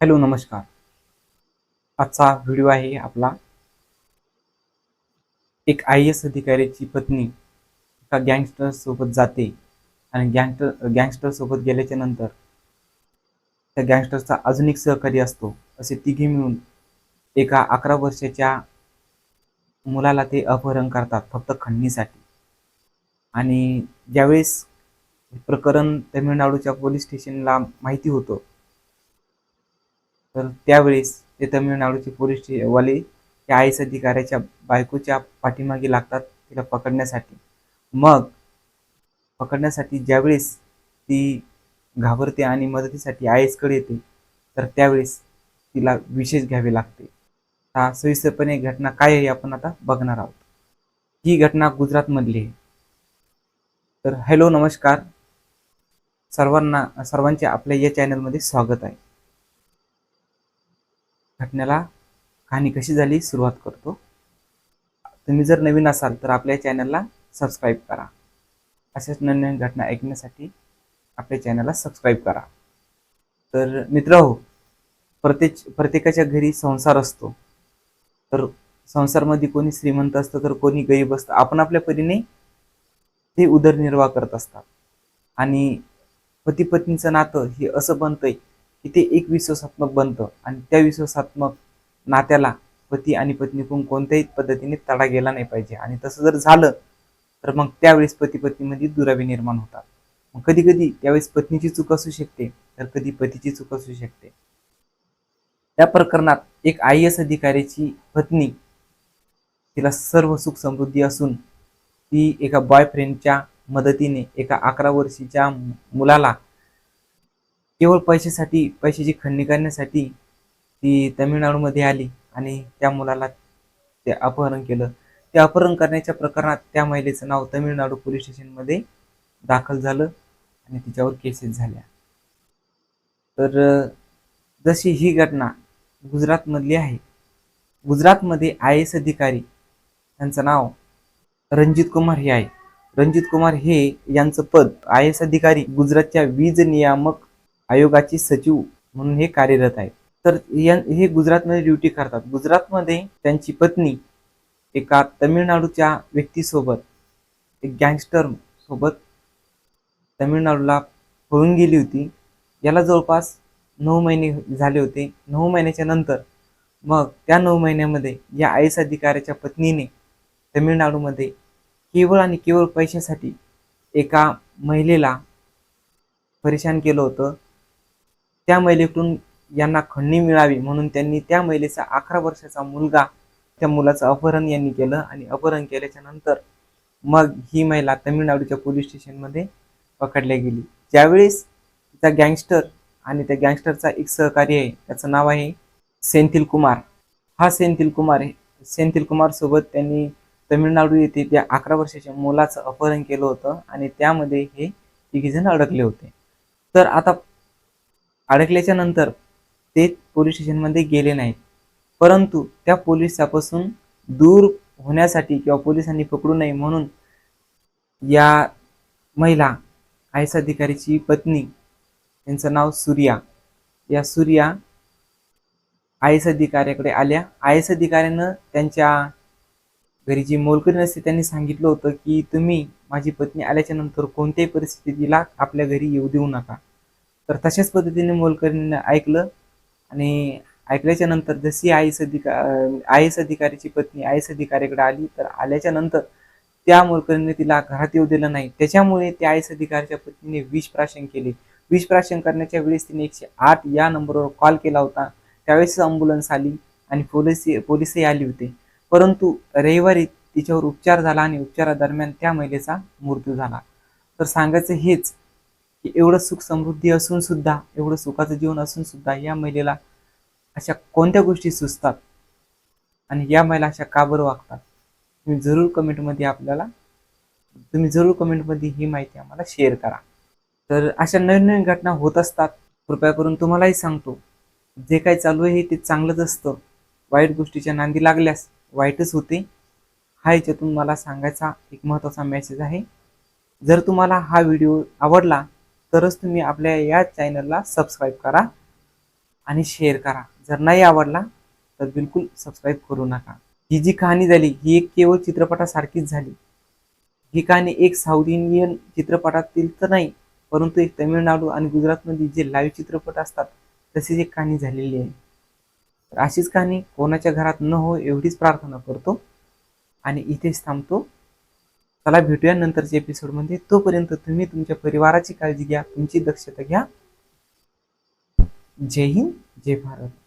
Hello नमस्कार. आजचा video आहे आपला. एक आय एस अधिकाऱ्याची पत्नी एका गँगस्टर सोबत जाते आणि गँगस्टर गँगस्टरसोबत गेल्याच्यानंतर त्या गँगस्टरचा अजून एक सहकारी असतो. असे तिघे मिळून एका अकरा वर्षाच्या मुलाला ते अपहरण करतात फक्त खंडणीसाठी. आणि ज्यावेळेस प्रकरण तमिळनाडूच्या पोलीस स्टेशनला माहिती होतं तर त्यावेळेस ते तमिळनाडूचे पोलीस वाले त्या आय एस अधिकाऱ्याच्या बायकोच्या पाठीमागे लागतात तिला पकडण्यासाठी. मग पकडण्यासाठी ज्यावेळेस ती घाबरते आणि मदतीसाठी आय एसकडे येते तर त्यावेळेस तिला विशेष घ्यावे लागते. हा सविस्तरपणे घटना काय आहे आपण आता बघणार आहोत. ही घटना गुजरातमधली आहे. तर हॅलो नमस्कार. सर्वांना सर्वांचे आपल्या या चॅनलमध्ये स्वागत आहे. घटनेला कहाणी कशी झाली सुरुवात करतो. तुम्ही जर नवीन असाल तर आपल्या चॅनलला सबस्क्राईब करा. अशाच नवीन घटना ऐकण्यासाठी आपल्या चॅनलला सबस्क्राईब करा. तर मित्र हो प्रत्येक प्रत्येकाच्या घरी संसार असतो. तर संसारमध्ये कोणी श्रीमंत असतं तर कोणी गरीब असतं. आपण आपल्या परीने ते उदरनिर्वाह करत असतात. आणि पती पत्नीचं नातं हे असं बनतंय की ते एक विश्वासात्मक बनतं. आणि त्या विश्वासात्मक नात्याला पती आणि पत्नीकडून कोणत्याही पद्धतीने तडा गेला नाही पाहिजे. आणि तसं जर झालं तर मग त्यावेळेस पती पत्नीमध्ये दुरावी निर्माण होतात. मग कधी कधी त्यावेळेस पत्नीची चूक असू शकते तर कधी पतीची चूक असू शकते. त्या प्रकरणात एक आय एस अधिकाऱ्याची पत्नी तिला सर्व सुख समृद्धी असून ती एका बॉयफ्रेंडच्या मदतीने एका अकरा वर्षीच्या मुलाला केवळ पैशासाठी पैशाची खंडणी करण्यासाठी ती तमिळनाडूमध्ये आली आणि त्या मुलाला ते अपहरण केलं. ते अपहरण करण्याच्या प्रकरणात त्या महिलेचं नाव तमिळनाडू पोलीस स्टेशनमध्ये दाखल झालं आणि तिच्यावर केसेस झाल्या. तर जशी ही घटना गुजरातमधली आहे गुजरातमध्ये आय एस अधिकारी त्यांचं नाव रणजित कुमार हे आहे. रणजित कुमार हे यांचं पद आय एस अधिकारी गुजरातच्या वीज नियामक आयोगाचे सचिव म्हणून हे कार्यरत आहेत. तर हे गुजरातमध्ये ड्युटी करतात. गुजरातमध्ये त्यांची पत्नी एका तमिळनाडूच्या व्यक्तीसोबत एक गँगस्टर सोबत तमिळनाडूला पळून गेली होती. याला जवळपास नऊ महिने झाले होते. नऊ महिन्याच्या नंतर मग त्या नऊ महिन्यामध्ये या आय एस अधिकाऱ्याच्या पत्नीने तमिळनाडूमध्ये केवळ आणि केवळ पैशासाठी एका महिलेला परेशान केलं होतं. त्या महिलेकडून यांना खंडणी मिळावी म्हणून त्यांनी त्या महिलेचा अकरा वर्षाचा मुलगा त्या मुलाचं अपहरण यांनी केलं आणि अपहरण केल्याच्यानंतर मग ही महिला तमिळनाडूच्या पोलीस स्टेशनमध्ये पकडल्या गेली. ज्यावेळेस त्या गँगस्टर आणि त्या गँगस्टरचा एक सहकारी आहे त्याचं नाव आहे सेंथिल कुमार. हा सेंथिल कुमार सेंथिल कुमार सोबत त्यांनी तमिळनाडू येथे त्या अकरा वर्षाच्या मुलाचं अपहरण केलं होतं आणि त्यामध्ये हे तिघीजण अडकले होते. तर आता अडकल्याच्या नंतर ते पोलीस स्टेशनमध्ये गेले नाहीत. परंतु त्या पोलिसापासून दूर होण्यासाठी किंवा पोलिसांनी पकडू नये म्हणून या महिला आय एस अधिकारीची पत्नी त्यांचं नाव सूर्या. या सूर्या आय एस अधिकाऱ्याकडे आल्या. आय एस अधिकाऱ्यानं त्यांच्या घरी जी मोलकरी नसते त्यांनी सांगितलं होतं की तुम्ही माझी पत्नी आल्याच्यानंतर कोणत्याही परिस्थितीला आपल्या घरी येऊ देऊ नका. तर तशाच पद्धतीने मोलकरीनं ऐकलं आणि ऐकल्याच्या नंतर जशी आय एस अधिका आय एस अधिकाऱ्याची पत्नी आय एस अधिकाऱ्याकडे आली तर आल्याच्यानंतर त्या मोलकरीने तिला घरात येऊ दिलं नाही. त्याच्यामुळे त्या आय एस अधिकाऱ्याच्या पत्नीने विष प्राशन केले. विष प्राशन करण्याच्या वेळेस तिने एकशे आठ या नंबरवर कॉल केला होता. त्यावेळेस अँब्युलन्स आली आणि पोलीस पोलिसही आली होते. परंतु रविवारी तिच्यावर उपचार झाला आणि उपचारादरम्यान त्या महिलेचा मृत्यू झाला. तर सांगायचं हेच की एवढं सुख समृद्धी असून सुद्धा एवढं सुखाचं जीवन असून सुद्धा या महिलेला अशा कोणत्या गोष्टी सुचतात? आणि या महिला अशा का बरं वागतात? तुम्ही जरूर कमेंटमध्ये आपल्याला तुम्ही जरूर कमेंटमध्ये ही माहिती आम्हाला शेअर करा. तर अशा नवीन नवीन घटना होत असतात कृपया करून तुम्हालाही सांगतो. जे काही चालू आहे ते चांगलंच असतं. वाईट गोष्टीच्या नांदी लागल्यास वाईटच होते. हा याच्यातून मला सांगायचा एक महत्त्वाचा मेसेज आहे. जर तुम्हाला हा व्हिडिओ आवडला तरच तुम्ही आपल्या या चॅनलला सबस्क्राईब करा आणि शेअर करा. जर नाही आवडला तर बिलकुल सबस्क्राईब करू नका. ही जी कहाणी झाली ही एक केवळ चित्रपटासारखीच झाली. ही कहाणी एक साऊथ इंडियन चित्रपटातील तर नाही परंतु एक तमिळनाडू आणि गुजरातमध्ये जे लाईव्ह चित्रपट असतात तशीच एक कहाणी झालेली आहे. तर अशीच कहाणी कोणाच्या घरात न हो एवढीच प्रार्थना करतो आणि इथेच थांबतो. चला भेटूया नंतरच्या एपिसोडमध्ये तोपर्यंत तुम्ही तुमच्या परिवाराची काळजी घ्या तुमची दक्षता घ्या. जय हिंद जय भारत.